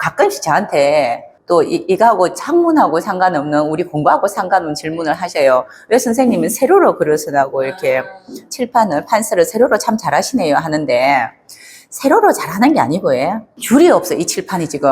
가끔씩 저한테 또 이, 이거하고 창문하고 상관없는 우리 공부하고 상관없는 질문을 하셔요. 왜 선생님은 세로로 그릇을 하고 이렇게 칠판을 판서를 세로로 참 잘하시네요 하는데 세로로 잘하는 게 아니고요. 줄이 없어 이 칠판이 지금.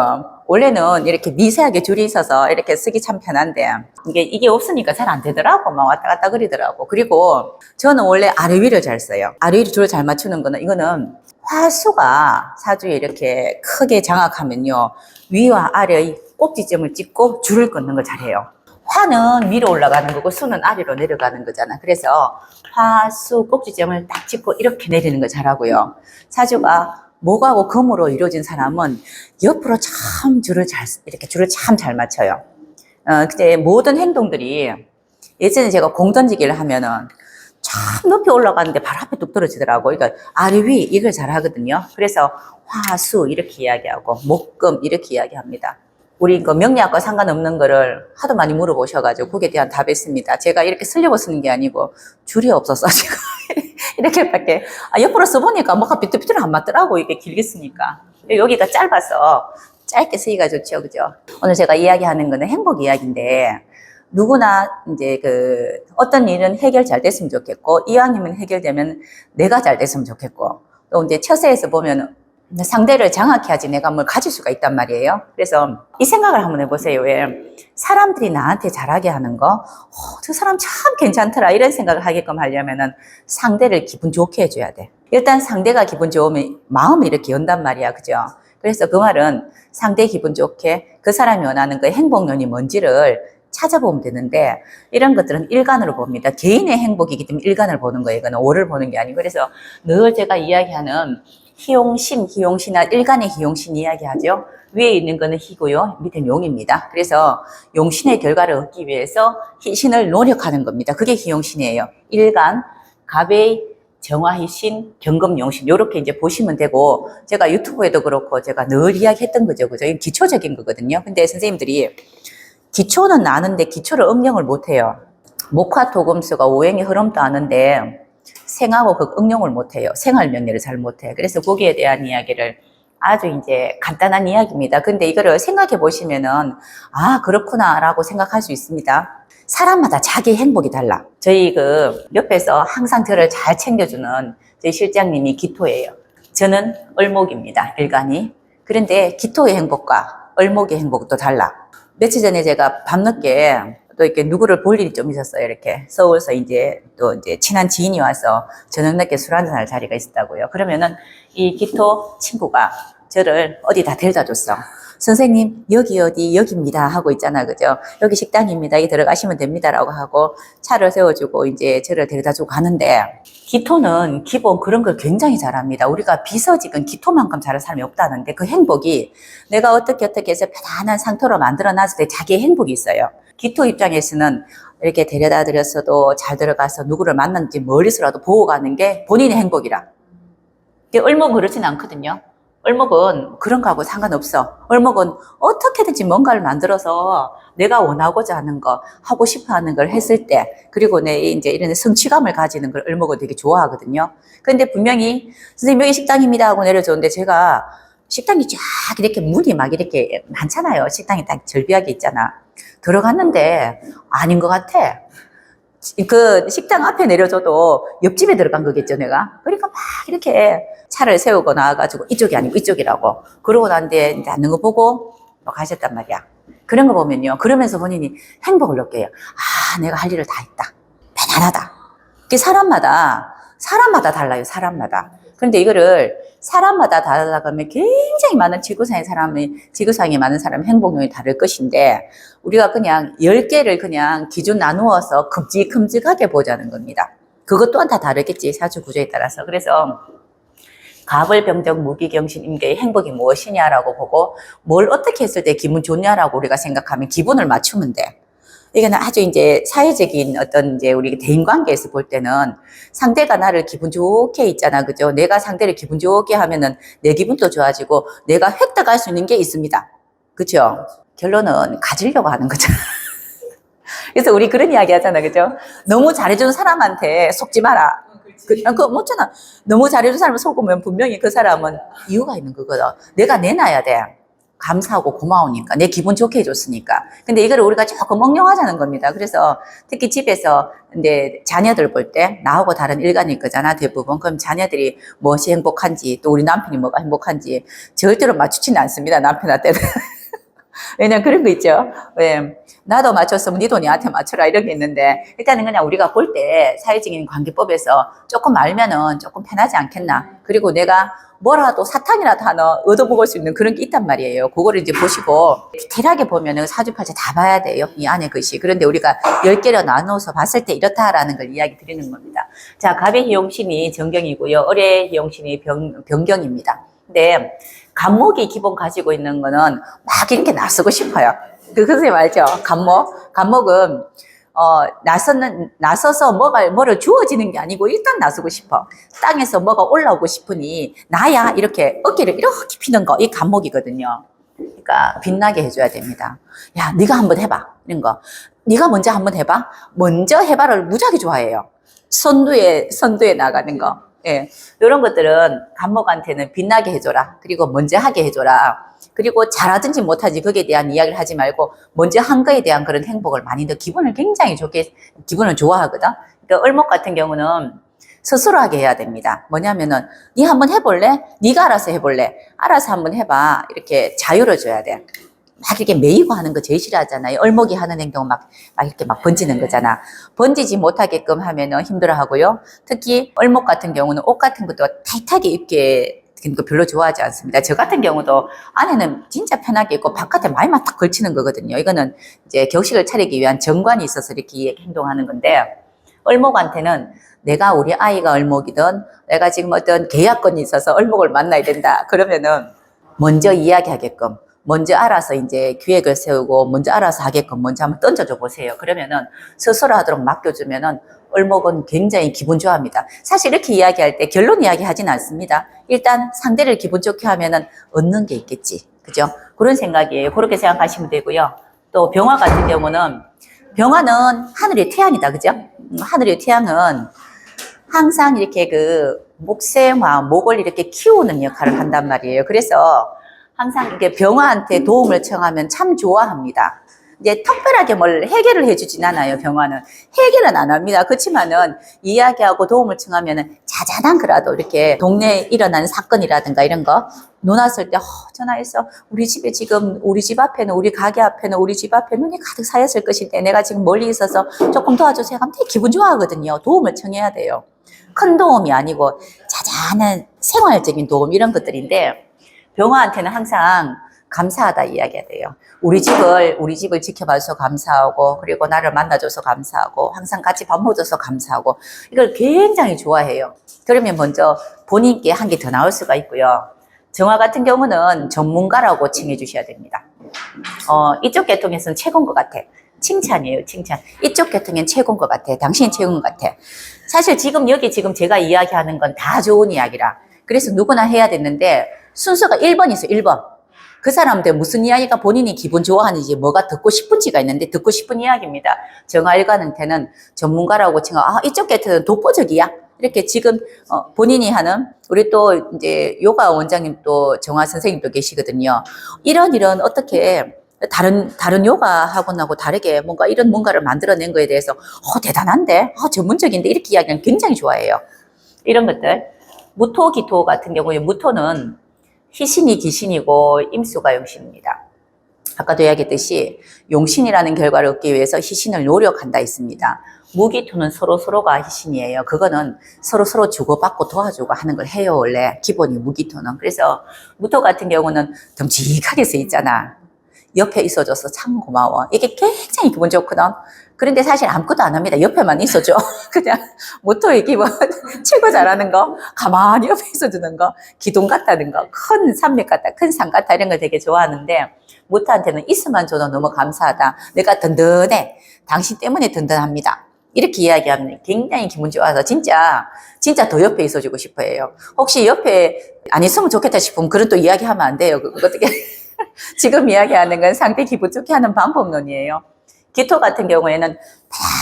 원래는 이렇게 미세하게 줄이 있어서 이렇게 쓰기 참 편한데 이게 이게 없으니까 잘 안 되더라고 막 왔다 갔다 그리더라고. 그리고 저는 원래 아래 위를 잘 써요. 아래 위를 줄을 잘 맞추는 거는 이거는 화수가 사주에 이렇게 크게 장악하면요 위와 아래의 꼭지점을 찍고 줄을 끊는 걸 잘해요. 화는 위로 올라가는 거고 수는 아래로 내려가는 거잖아. 그래서 화 수 꼭지점을 딱 찍고 이렇게 내리는 걸 잘하고요. 사주가 목하고 금으로 이루어진 사람은 옆으로 참 줄을 잘 이렇게 줄을 참 잘 맞춰요. 어, 근데 모든 행동들이 예전에 제가 공 던지기를 하면은 참 높이 올라가는데 바로 앞에 뚝 떨어지더라고. 그러니까 아래 위 이걸 잘 하거든요. 그래서 화수 이렇게 이야기하고 목금 이렇게 이야기합니다. 우리 그 명리학과 상관없는 거를 하도 많이 물어보셔가지고 거기에 대한 답했습니다. 제가 이렇게 쓰려고 쓰는 게 아니고 줄이 없어서 제가 이렇게밖에 아, 옆으로 써보니까 뭐가 비뚤비뚤 안 맞더라고 이게 길게 쓰니까 여기가 짧아서 짧게 쓰기가 좋죠, 그죠? 오늘 제가 이야기하는 거는 행복 이야기인데 누구나 이제 그 어떤 일은 해결 잘 됐으면 좋겠고 이왕이면 해결되면 내가 잘 됐으면 좋겠고 또 이제 처세에서 보면 상대를 장악해 야지 내가 뭘 가질 수가 있단 말이에요. 그래서 이 생각을 한번 해보세요. 왜 사람들이 나한테 잘하게 하는 거, 어, 저 사람 참 괜찮더라 이런 생각을 하게끔 하려면은 상대를 기분 좋게 해줘야 돼. 일단 상대가 기분 좋으면 마음이 이렇게 연단 말이야, 그죠? 그래서 그 말은 상대 기분 좋게 그 사람이 원하는 그 행복론이 뭔지를 찾아보면 되는데 이런 것들은 일간으로 봅니다. 개인의 행복이기 때문에 일간을 보는 거예요. 이거는 오를 보는 게 아니고 그래서 늘 제가 이야기하는 희용신, 희용신화 일간의 희용신 이야기하죠. 위에 있는 거는 희고요. 밑에는 용입니다. 그래서 용신의 결과를 얻기 위해서 희신을 노력하는 겁니다. 그게 희용신이에요. 일간, 갑의 정화희신, 경금용신 이렇게 이제 보시면 되고 제가 유튜브에도 그렇고 제가 늘 이야기했던 거죠. 그죠? 기초적인 거거든요. 근데 선생님들이 기초는 아는데 기초를 응용을 못해요. 목화 토금수가 오행의 흐름도 아는데 생하고 그 응용을 못해요. 생활 명리를 잘 못해요. 그래서 거기에 대한 이야기를 아주 이제 간단한 이야기입니다. 근데 이거를 생각해 보시면은 아 그렇구나라고 생각할 수 있습니다. 사람마다 자기 행복이 달라. 저희 그 옆에서 항상 저를 잘 챙겨주는 저희 실장님이 기토예요. 저는 을목입니다. 일간이. 그런데 기토의 행복과 을목의 행복도 달라. 며칠 전에 제가 밤늦게 또 이렇게 누구를 볼 일이 좀 있었어요. 이렇게 서울서 이제 또 이제 친한 지인이 와서 저녁 늦게 술 한잔 할 자리가 있었다고요. 그러면은 이 기토 친구가 저를 어디 다 데려다 줬어. 선생님, 여기 어디, 여기입니다. 하고 있잖아. 그죠? 여기 식당입니다. 여기 들어가시면 됩니다. 라고 하고 차를 세워주고 이제 저를 데려다 주고 가는데 기토는 기본 그런 걸 굉장히 잘합니다. 우리가 비서직은 기토만큼 잘하는 사람이 없다는데 그 행복이 내가 어떻게 어떻게 해서 편안한 상태로 만들어 놨을 때 자기의 행복이 있어요. 기토 입장에서는 이렇게 데려다 드렸어도 잘 들어가서 누구를 만났는지 멀리서라도 보고 가는 게 본인의 행복이라. 얼목은 그렇진 않거든요. 얼목은 그런 거하고 상관없어. 얼목은 어떻게든지 뭔가를 만들어서 내가 원하고자 하는 거, 하고 싶어 하는 걸 했을 때, 그리고 내 이제 이런 성취감을 가지는 걸 얼목은 되게 좋아하거든요. 근데 분명히, 선생님 여기 식당입니다 하고 내려줬는데 제가 식당이 쫙 이렇게 문이 막 이렇게 많잖아요. 식당이 딱 절비하게 있잖아. 들어갔는데 아닌 것 같아. 그 식당 앞에 내려줘도 옆집에 들어간 거겠죠, 내가. 그러니까 막 이렇게 차를 세우고 나와가지고 이쪽이 아니고 이쪽이라고. 그러고 난데 이제 앉는 거 보고 또 가셨단 말이야. 그런 거 보면요. 그러면서 본인이 행복을 느껴요. 아, 내가 할 일을 다 했다. 편안하다. 그게 사람마다, 사람마다 달라요, 사람마다. 그런데 이거를 사람마다 다르다 그러면 굉장히 많은 지구상의 사람이, 지구상에 많은 사람의 행복률이 다를 것인데, 우리가 그냥 10개를 그냥 기준 나누어서 큼직큼직하게 보자는 겁니다. 그것 또한 다 다르겠지, 사주 구조에 따라서. 그래서, 병정 무기경신 임계의 행복이 무엇이냐라고 보고, 뭘 어떻게 했을 때 기분 좋냐라고 우리가 생각하면 기분을 맞추면 돼. 이거는 아주 이제 사회적인 어떤 이제 우리 대인 관계에서 볼 때는 상대가 나를 기분 좋게 있잖아. 그죠? 내가 상대를 기분 좋게 하면은 내 기분도 좋아지고 내가 획득할 수 있는 게 있습니다. 그죠? 결론은 가지려고 하는 거죠. 그래서 우리 그런 이야기 하잖아. 그죠? 너무 잘해준 사람한테 속지 마라. 그, 아, 그거 못잖아. 너무 잘해준 사람을 속으면 분명히 그 사람은 이유가 있는 거거든. 내가 내놔야 돼. 감사하고 고마우니까 내 기분 좋게 해줬으니까. 근데 이거를 우리가 조금 엉령하자는 겁니다. 그래서 특히 집에서 근데 자녀들 볼 때 나하고 다른 일관일 거잖아 대부분. 그럼 자녀들이 무엇이 행복한지 또 우리 남편이 뭐가 행복한지 절대로 맞추지는 않습니다 남편한테는 왜냐면 그런 거 있죠 왜 나도 맞췄으면 니도 니한테 맞춰라 이런 게 있는데 일단은 그냥 우리가 볼 때 사회적인 관계법에서 조금 알면은 조금 편하지 않겠나 그리고 내가 뭐라도 사탕이라도 하나 얻어먹을 수 있는 그런 게 있단 말이에요. 그거를 이제 보시고 디테일하게 보면은 사주팔자 다 봐야 돼요. 이 안에 것이. 그런데 우리가 열 개로 나눠서 봤을 때 이렇다라는 걸 이야기 드리는 겁니다. 자, 갑의 희용신이 정경이고요. 을의 희용신이 병, 병경입니다. 근데 간목이 기본 가지고 있는 거는 막 이렇게 나서고 싶어요. 그 선생님 알죠? 간목. 간목은 어, 나서는, 나서서 뭐가, 뭐를 주어지는 게 아니고 일단 나서고 싶어. 땅에서 뭐가 올라오고 싶으니, 나야, 이렇게 어깨를 이렇게 피는 거, 이 감목이거든요. 그러니까 빛나게 해줘야 됩니다. 야, 네가 한번 해봐. 이런 거. 네가 먼저 한번 해봐. 먼저 해봐를 무지하게 좋아해요. 선두에, 선두에 나가는 거. 예. 이런 것들은 감목한테는 빛나게 해줘라. 그리고 먼저 하게 해줘라. 그리고 잘하든지 못하지 거기에 대한 이야기를 하지 말고 먼저 한 거에 대한 그런 행복을 많이 더 기분을 굉장히 좋게 기분을 좋아하거든. 그러니까 을목 같은 경우는 스스로 하게 해야 됩니다. 뭐냐면은 네 한번 해볼래? 네가 알아서 해볼래? 알아서 한번 해봐. 이렇게 자유를 줘야 돼. 막 이렇게 매이고 하는 거 제일 싫어하잖아요. 얼목이 하는 행동 막, 막 이렇게 막 번지는 거잖아. 번지지 못하게끔 하면은 힘들어 하고요. 특히 얼목 같은 경우는 옷 같은 것도 타이트하게 입게 그 별로 좋아하지 않습니다. 저 같은 경우도 안에는 진짜 편하게 입고 바깥에 많이만 딱 걸치는 거거든요. 이거는 이제 격식을 차리기 위한 정관이 있어서 이렇게 행동하는 건데 얼목한테는 내가 우리 아이가 얼목이든 내가 지금 어떤 계약건이 있어서 얼목을 만나야 된다. 그러면은 먼저 이야기하게끔 먼저 알아서 이제 기획을 세우고 먼저 알아서 하게끔 먼저 한번 던져줘 보세요. 그러면은 스스로 하도록 맡겨주면은 을목은 굉장히 기분 좋아합니다. 사실 이렇게 이야기할 때 결론 이야기 하진 않습니다. 일단 상대를 기분 좋게 하면은 얻는 게 있겠지. 그죠? 그런 생각이에요. 그렇게 생각하시면 되고요. 또 병화 같은 경우는 병화는 하늘의 태양이다. 그죠? 음, 하늘의 태양은 항상 이렇게 그 목생화, 목을 이렇게 키우는 역할을 한단 말이에요. 그래서 항상 이게 병화한테 도움을 청하면 참 좋아합니다. 이제 특별하게 뭘 해결을 해주진 않아요, 병화는. 해결은 안 합니다. 그렇지만은 이야기하고 도움을 청하면은 자잘한 거라도 이렇게 동네에 일어난 사건이라든가 이런 거 눈 왔을 때 어, 전화해서 우리 집에 지금 우리 집 앞에는 우리 가게 앞에는 우리 집 앞에 눈이 가득 쌓였을 것인데 내가 지금 멀리 있어서 조금 도와주세요 하면 되게 기분 좋아하거든요. 도움을 청해야 돼요. 큰 도움이 아니고 자잘한 생활적인 도움 이런 것들인데 병화한테는 항상 감사하다 이야기해야 돼요. 우리 집을 우리 집을 지켜봐줘서 감사하고 그리고 나를 만나줘서 감사하고 항상 같이 밥 먹어줘서 감사하고 이걸 굉장히 좋아해요. 그러면 먼저 본인께 한 개 더 나올 수가 있고요. 정화 같은 경우는 전문가라고 칭해 주셔야 됩니다. 어, 이쪽 계통에서는 최고인 것 같아. 칭찬이에요, 칭찬. 이쪽 계통엔 최고인 것 같아. 당신이 최고인 것 같아. 사실 지금 여기 지금 제가 이야기하는 건 다 좋은 이야기라. 그래서 누구나 해야 되는데 순서가 1번 있어, 1번. 그 사람들 무슨 이야기가 본인이 기분 좋아하는지 뭐가 듣고 싶은지가 있는데 듣고 싶은 이야기입니다. 정화일관한테는 전문가라고 칭하, 아, 이쪽 계통은 독보적이야. 이렇게 지금 어, 본인이 하는 우리 또 이제 요가 원장님 또 정화 선생님도 계시거든요. 이런 이런 어떻게 다른 다른 요가 학원하고 다르게 뭔가 이런 뭔가를 만들어낸 거에 대해서 어 대단한데, 어 전문적인데 이렇게 이야기하는 굉장히 좋아해요. 이런 것들 무토 기토 같은 경우에 무토는 희신이 기신이고 임수가 용신입니다. 아까도 이야기했듯이 용신이라는 결과를 얻기 위해서 희신을 노력한다 있습니다. 무기토는 서로 서로가 희신이에요. 그거는 서로 서로 주고받고 도와주고 하는 걸 해요 원래 기본이 무기토는. 그래서 무토 같은 경우는 듬직하게 써 있잖아. 옆에 있어줘서 참 고마워. 이게 굉장히 기분 좋거든. 그런데 사실 아무것도 안 합니다. 옆에만 있어줘. 그냥 모토의 기분 최고 잘하는 거 가만히 옆에 있어주는 거 기둥 같다는 거 큰 산맥 같다 큰 산 같다 이런 걸 되게 좋아하는데 모토한테는 있으면 줘도 너무 감사하다. 내가 든든해. 당신 때문에 든든합니다. 이렇게 이야기하면 굉장히 기분 좋아서 진짜 진짜 더 옆에 있어주고 싶어해요. 혹시 옆에 안 있으면 좋겠다 싶으면 그런 또 이야기하면 안 돼요. 그거 어떻게 지금 이야기하는 건 상대 기분 좋게 하는 방법론이에요. 기토 같은 경우에는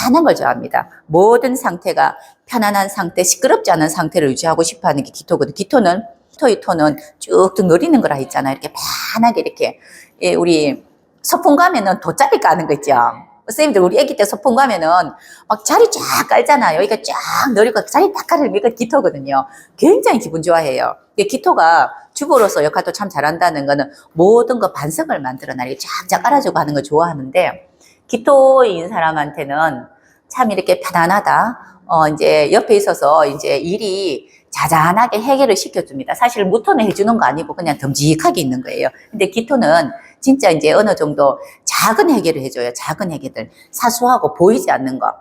편안한 걸 좋아합니다. 모든 상태가 편안한 상태, 시끄럽지 않은 상태를 유지하고 싶어 하는 게 기토거든요. 기토는 토이토는 쭉쭉 내리는 거라 했잖아요. 이렇게 편하게 이렇게 예, 우리 소풍 가면은 돗자리 까는 거 있죠. 선생님들 우리 아기 때 소풍 가면은 막 자리 쫙 깔잖아요. 여기가 쫙 내리고 자리 딱 깔으면 이거 기토거든요. 굉장히 기분 좋아해요. 기토가 주부로서 역할도 참 잘한다는 거는 모든 거 반성을 만들어놔. 쫙쫙 깔아주고 하는 거 좋아하는데 기토인 사람한테는 참 이렇게 편안하다. 어, 이제 옆에 있어서 이제 일이 자잔하게 해결을 시켜줍니다. 사실 무토는 해주는 거 아니고 그냥 듬직하게 있는 거예요. 근데 기토는 진짜 이제 어느 정도 작은 해결을 해줘요. 작은 해결들. 사소하고 보이지 않는 거.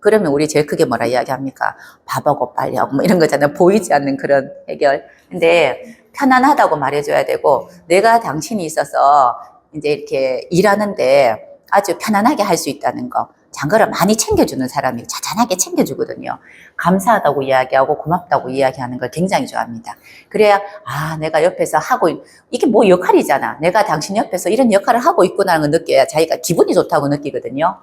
그러면 우리 제일 크게 뭐라 이야기합니까? 밥하고 빨리하고 뭐 이런 거잖아요. 보이지 않는 그런 해결. 근데 편안하다고 말해줘야 되고 내가 당신이 있어서 이제 이렇게 일하는데 아주 편안하게 할 수 있다는 거. 장거를 많이 챙겨주는 사람이 자잔하게 챙겨주거든요. 감사하다고 이야기하고 고맙다고 이야기하는 걸 굉장히 좋아합니다. 그래야 아 내가 옆에서 하고 있- 이게 뭐 역할이잖아. 내가 당신 옆에서 이런 역할을 하고 있구나는 걸 느껴야 자기가 기분이 좋다고 느끼거든요.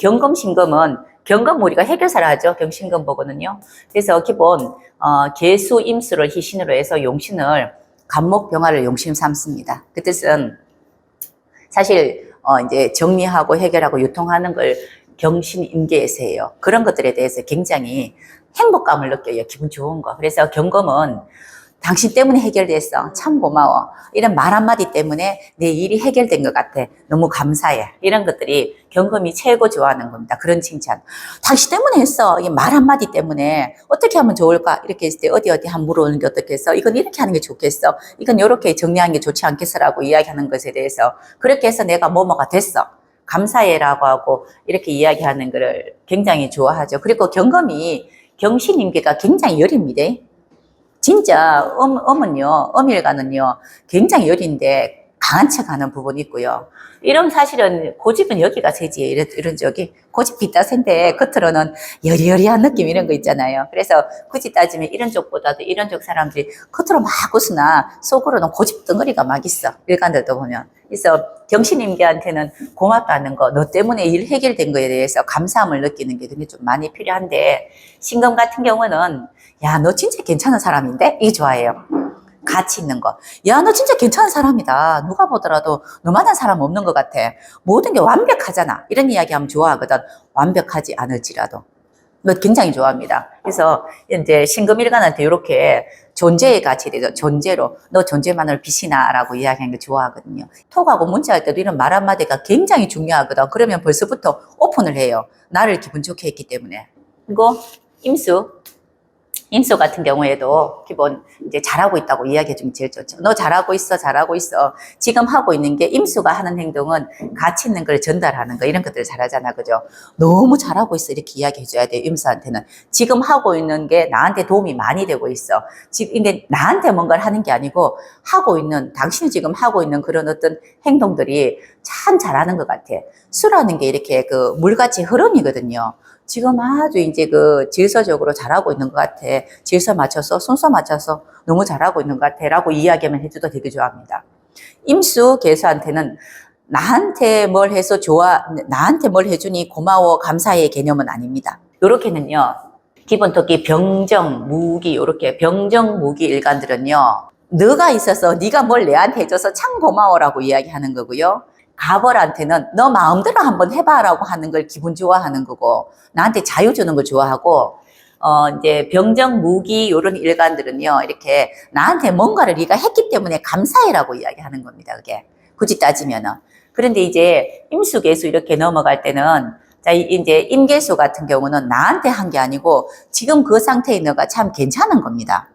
경금 신금은 경금 우리가 해결사를 하죠. 경신금 보거든요. 그래서 기본 어, 개수 임수를 희신으로 해서 용신을 간목 병화를 용신 삼습니다. 그 뜻은 사실 어, 이제 정리하고 해결하고 유통하는 걸 경신 임계에서 해요. 그런 것들에 대해서 굉장히 행복감을 느껴요. 기분 좋은 거. 그래서 경금은 당신 때문에 해결됐어. 참 고마워. 이런 말 한마디 때문에 내 일이 해결된 것 같아. 너무 감사해. 이런 것들이 경금이 최고 좋아하는 겁니다. 그런 칭찬. 당신 때문에 했어. 이 말 한마디 때문에 어떻게 하면 좋을까? 이렇게 했을 때 어디 어디 한 물어오는 게 어떻겠어? 이건 이렇게 하는 게 좋겠어. 이건 이렇게 정리하는 게 좋지 않겠어라고 이야기하는 것에 대해서 그렇게 해서 내가 뭐뭐가 됐어. 감사해라고 하고 이렇게 이야기하는 것을 굉장히 좋아하죠. 그리고 경금이 경신임계가 굉장히 여립니다. 진짜 음, 음은요, 음일가는요, 굉장히 여린데 강한 척 하는 부분이 있고요. 이런 사실은 고집은 여기가 세지. 이런, 이런 저기 고집 빗다 센데 겉으로는 여리여리한 느낌 이런 거 있잖아요. 그래서 굳이 따지면 이런 쪽보다도 이런 쪽 사람들이 겉으로 막 웃으나 속으로는 고집 덩어리가 막 있어. 일간들도 보면. 그래서 경신임계한테는 고맙다는 거, 너 때문에 일 해결된 거에 대해서 감사함을 느끼는 게 굉장히 좀 많이 필요한데 신금 같은 경우는 야, 너 진짜 괜찮은 사람인데? 이게 좋아해요. 가치 있는 거. 야, 너 진짜 괜찮은 사람이다. 누가 보더라도 너만한 사람 없는 것 같아. 모든 게 완벽하잖아. 이런 이야기 하면 좋아하거든. 완벽하지 않을지라도. 너 굉장히 좋아합니다. 그래서 이제 신금일간한테 이렇게 존재의 가치 되죠. 존재로. 너 존재만을 빛이나 라고 이야기하는 거 좋아하거든요. 톡하고 문자할 때도 이런 말 한마디가 굉장히 중요하거든. 그러면 벌써부터 오픈을 해요. 나를 기분 좋게 했기 때문에. 그리고 임수. 임수 같은 경우에도 기본 이제 잘하고 있다고 이야기해 주면 제일 좋죠. 너 잘하고 있어, 잘하고 있어. 지금 하고 있는 게 임수가 하는 행동은 가치 있는 걸 전달하는 거 이런 것들을 잘하잖아, 그죠? 너무 잘하고 있어 이렇게 이야기해 줘야 돼요, 임수한테는. 지금 하고 있는 게 나한테 도움이 많이 되고 있어. 지금 이게 나한테 뭔가를 하는 게 아니고 하고 있는 당신이 지금 하고 있는 그런 어떤 행동들이 참 잘하는 것 같아. 수라는 게 이렇게 그 물같이 흐름이거든요. 지금 아주 이제 그 질서적으로 잘하고 있는 것 같아. 질서 맞춰서 순서 맞춰서 너무 잘하고 있는 것 같아. 라고 이야기만 해줘도 되게 좋아합니다. 임수 개수한테는 나한테 뭘 해서 좋아, 나한테 뭘 해주니 고마워, 감사의 개념은 아닙니다. 요렇게는요, 기본 토끼 병정, 무기, 요렇게 병정, 무기 일간들은요, 너가 있어서 네가 뭘 내한테 해줘서 참 고마워라고 이야기하는 거고요. 가벌한테는 너 마음대로 한번 해봐라고 하는 걸 기분 좋아하는 거고 나한테 자유 주는 걸 좋아하고 어 이제 병정 무기 요런 일간들은요 이렇게 나한테 뭔가를 네가 했기 때문에 감사해라고 이야기하는 겁니다 그게 굳이 따지면은 그런데 이제 임수 개수 이렇게 넘어갈 때는 자 이- 이제 임계수 같은 경우는 나한테 한 게 아니고 지금 그 상태의 너가 참 괜찮은 겁니다.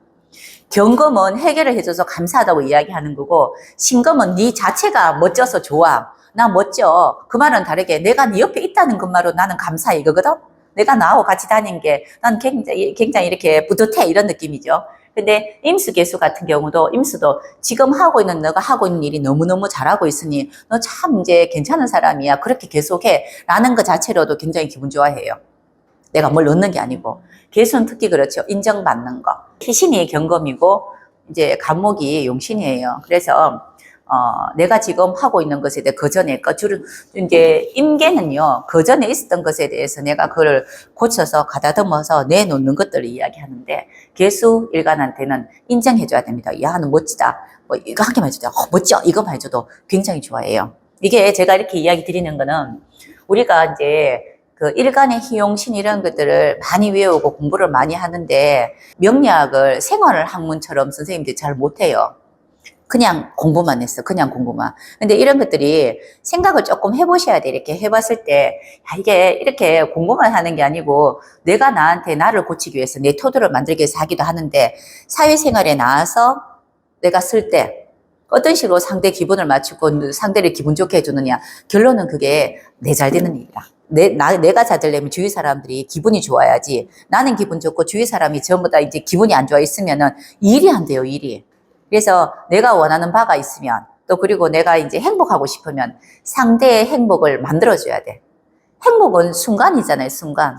경금은 해결을 해줘서 감사하다고 이야기하는 거고 신금은 네 자체가 멋져서 좋아. 나 멋져. 그 말은 다르게 내가 네 옆에 있다는 것만으로 나는 감사해 이거거든. 내가 나하고 같이 다닌 게 난 굉장히 굉장히 이렇게 뿌듯해 이런 느낌이죠. 근데 임수 개수 같은 경우도 임수도 지금 하고 있는 너가 하고 있는 일이 너무너무 잘하고 있으니 너 참 이제 괜찮은 사람이야. 그렇게 계속해. 라는 것 자체로도 굉장히 기분 좋아해요. 내가 뭘 넣는 게 아니고. 개수는 특히 그렇죠. 인정받는 거. 희신이 경금이고 이제 간목이 용신이에요. 그래서 어, 내가 지금 하고 있는 것에 대해 그 전에 그 줄, 이제 임계는요, 그 전에 있었던 것에 대해서 내가 그걸 고쳐서 가다듬어서 내놓는 것들을 이야기하는데, 개수 일간한테는 인정해줘야 됩니다. 야, 너 멋지다. 뭐, 이거 한 개만 해줘도, 어, 멋져. 이거만 해줘도 굉장히 좋아해요. 이게 제가 이렇게 이야기 드리는 거는, 우리가 이제 그 일간의 희용신 이런 것들을 많이 외우고 공부를 많이 하는데, 명리학을 생활을 학문처럼 선생님들이 잘 못해요. 그냥 공부만 했어. 그냥 공부만. 근데 이런 것들이 생각을 조금 해보셔야 돼. 이렇게 해봤을 때, 야, 이게 이렇게 공부만 하는 게 아니고, 내가 나한테 나를 고치기 위해서 내 토도를 만들기 위해서 하기도 하는데, 사회생활에 나와서 내가 쓸 때, 어떤 식으로 상대 기분을 맞추고 상대를 기분 좋게 해주느냐. 결론은 그게 내 잘 되는 일이다. 내, 나, 내가 잘 되려면 주위 사람들이 기분이 좋아야지. 나는 기분 좋고 주위 사람이 전부 다 이제 기분이 안 좋아 있으면은 일이 안 돼요, 일이. 그래서 내가 원하는 바가 있으면 또 그리고 내가 이제 행복하고 싶으면 상대의 행복을 만들어줘야 돼. 행복은 순간이잖아요, 순간.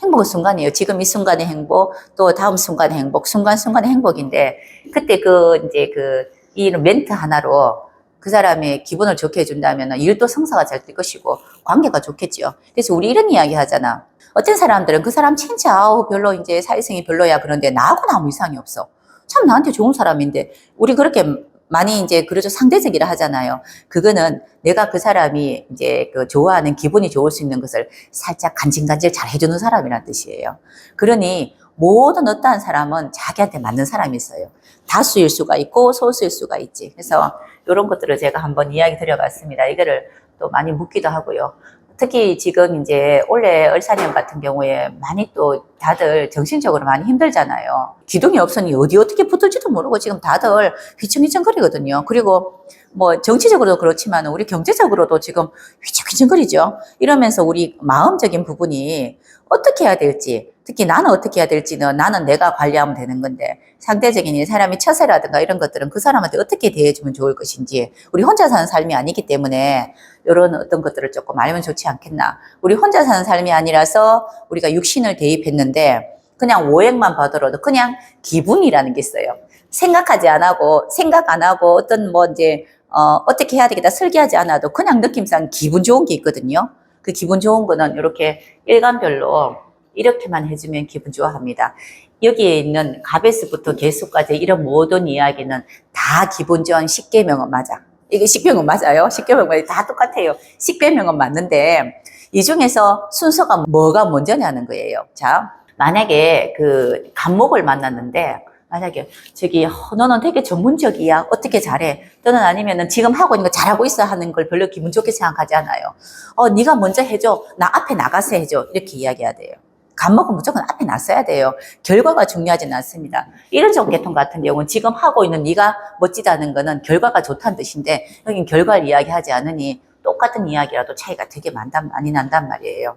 행복은 순간이에요. 지금 이 순간의 행복, 또 다음 순간의 행복, 순간순간의 행복인데, 그때 그, 이제 그, 이 멘트 하나로 그 사람의 기분을 좋게 해준다면 일도 성사가 잘 될 것이고, 관계가 좋겠지요. 그래서 우리 이런 이야기 하잖아. 어떤 사람들은 그 사람 진짜, 아우, 별로 이제 사회성이 별로야. 그런데 나하고는 아무 이상이 없어. 참 나한테 좋은 사람인데 우리 그렇게 많이 이제 그러죠 상대적이라 하잖아요. 그거는 내가 그 사람이 이제 그 좋아하는 기분이 좋을 수 있는 것을 살짝 간질간질 잘 해주는 사람이란 뜻이에요. 그러니 모든 어떠한 사람은 자기한테 맞는 사람이 있어요. 다수일 수가 있고 소수일 수가 있지. 그래서 이런 것들을 제가 한번 이야기 드려봤습니다. 이거를 또 많이 묻기도 하고요. 특히 지금 이제 올해 을사년 같은 경우에 많이 또 다들 정신적으로 많이 힘들잖아요. 기둥이 없으니 어디 어떻게 붙을지도 모르고 지금 다들 휘청휘청 거리거든요. 그리고 뭐 정치적으로도 그렇지만 우리 경제적으로도 지금 휘청휘청거리죠. 이러면서 우리 마음적인 부분이 어떻게 해야 될지, 특히 나는 어떻게 해야 될지는 나는 내가 관리하면 되는 건데 상대적인 이 사람이 처세라든가 이런 것들은 그 사람한테 어떻게 대해주면 좋을 것인지 우리 혼자 사는 삶이 아니기 때문에 이런 어떤 것들을 조금 알면 좋지 않겠나. 우리 혼자 사는 삶이 아니라서 우리가 육신을 대입했는데 그냥 오행만 받더라도 그냥 기분이라는 게 있어요. 생각하지 안 하고 생각 안 하고 어떤 뭐 이제 어, 어떻게 해야 되겠다 설계하지 않아도 그냥 느낌상 기분 좋은 게 있거든요. 그 기분 좋은 거는 이렇게 일간별로 이렇게만 해주면 기분 좋아합니다. 여기에 있는 가베스부터 개수까지 이런 모든 이야기는 다 기분 좋은 십계명은 맞아. 이게 십계명은 맞아요. 십계명은 다 똑같아요. 십계명은 맞는데 이 중에서 순서가 뭐가 먼저냐는 거예요. 자, 만약에 그 간목을 만났는데 만약에 저기 어, 너는 되게 전문적이야. 어떻게 잘해? 또는 아니면은 지금 하고 있는 거 잘하고 있어 하는 걸 별로 기분 좋게 생각하지 않아요. 어 네가 먼저 해줘. 나 앞에 나가서 해줘. 이렇게 이야기해야 돼요. 간목은 무조건 앞에 놨어야 돼요. 결과가 중요하지는 않습니다. 이런 종 계통 같은 경우는 지금 하고 있는 네가 멋지다는 거는 결과가 좋다는 뜻인데 여긴 결과를 이야기하지 않으니 똑같은 이야기라도 차이가 되게 많단, 많이 난단 말이에요.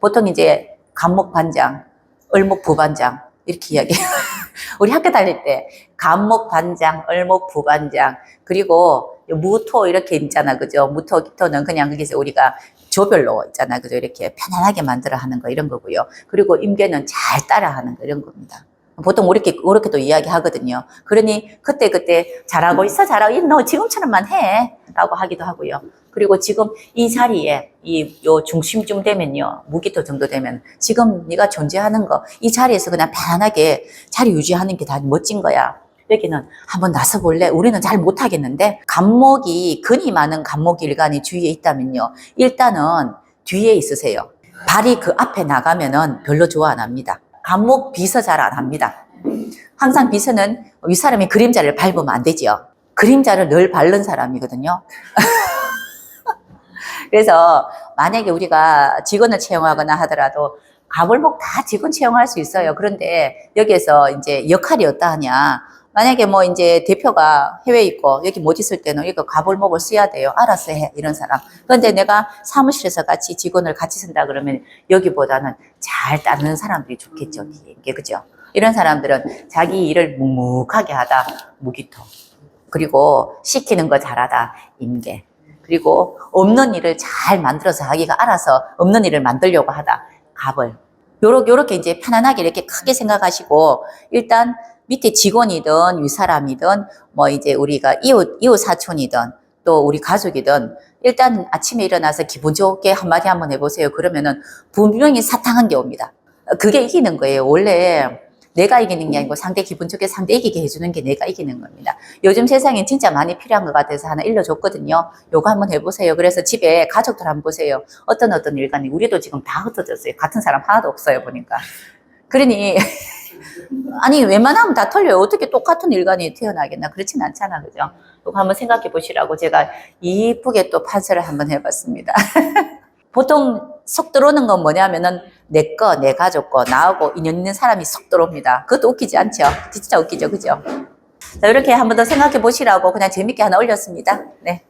보통 이제 간목 반장 을목 부반장 이렇게 이야기해요 우리 학교 다닐 때 간목 반장, 을목 부반장 그리고 무토 이렇게 있잖아, 그죠? 무토, 기토는 그냥 거기서 우리가 조별로 있잖아, 그죠? 이렇게 편안하게 만들어 하는 거 이런 거고요. 그리고 임계는 잘 따라 하는 거 이런 겁니다. 보통 이렇게 이렇게 또 이야기하거든요. 그러니 그때 그때 잘하고 있어, 잘하고 너 지금처럼만 해라고 하기도 하고요. 그리고 지금 이 자리에 이 요 중심쯤 되면요 무기토 정도 되면 지금 네가 존재하는 거 이 자리에서 그냥 편안하게 자리 유지하는 게 다 멋진 거야. 여기는 한번 나서 볼래? 우리는 잘 못하겠는데 간목이 근이 많은 간목 일간이 주위에 있다면요 일단은 뒤에 있으세요. 발이 그 앞에 나가면은 별로 좋아 안 합니다. 간목 비서 잘 안 합니다. 항상 비서는 이 사람이 그림자를 밟으면 안 되지요. 그림자를 늘 밟는 사람이거든요. 그래서 만약에 우리가 직원을 채용하거나 하더라도 가불목 다 직원 채용할 수 있어요. 그런데 여기에서 이제 역할이 어떠하냐. 만약에 뭐 이제 대표가 해외에 있고 여기 못 있을 때는 이거 가불목을 써야 돼요. 알아서 해. 이런 사람. 그런데 내가 사무실에서 같이 직원을 같이 쓴다 그러면 여기보다는 잘 따르는 사람들이 좋겠죠. 이게 그죠? 이런 사람들은 자기 일을 묵묵하게 하다 무기토. 그리고 시키는 거 잘하다 임계. 그리고 없는 일을 잘 만들어서 하기가 알아서 없는 일을 만들려고 하다 갑을 요렇게, 요렇게 이제 편안하게 이렇게 크게 생각하시고, 일단 밑에 직원이든 윗사람이든, 뭐 이제 우리가 이웃, 이웃 사촌이든, 또 우리 가족이든, 일단 아침에 일어나서 기분 좋게 한마디 한번 해보세요. 그러면은 분명히 사탕한 게 옵니다. 그게 이기는 거예요. 원래 내가 이기는 게 아니고 상대 기분 좋게 상대 이기게 해주는 게 내가 이기는 겁니다. 요즘 세상엔 진짜 많이 필요한 것 같아서 하나 일러줬거든요. 요거 한번 해보세요. 그래서 집에 가족들 한번 보세요. 어떤 어떤 일간이 우리도 지금 다 흩어졌어요. 같은 사람 하나도 없어요 보니까. 그러니 아니 웬만하면 다 틀려요. 어떻게 똑같은 일간이 태어나겠나 그렇진 않잖아, 그죠? 요거 한번 생각해 보시라고 제가 이쁘게 또 판서를 한번 해봤습니다. 보통 속 들어오는 건 뭐냐면은 내 거, 내 가족 거, 나하고 인연 있는 사람이 속 들어옵니다. 그것도 웃기지 않죠? 진짜 웃기죠, 그죠? 자, 이렇게 한 번 더 생각해 보시라고 그냥 재밌게 하나 올렸습니다. 네.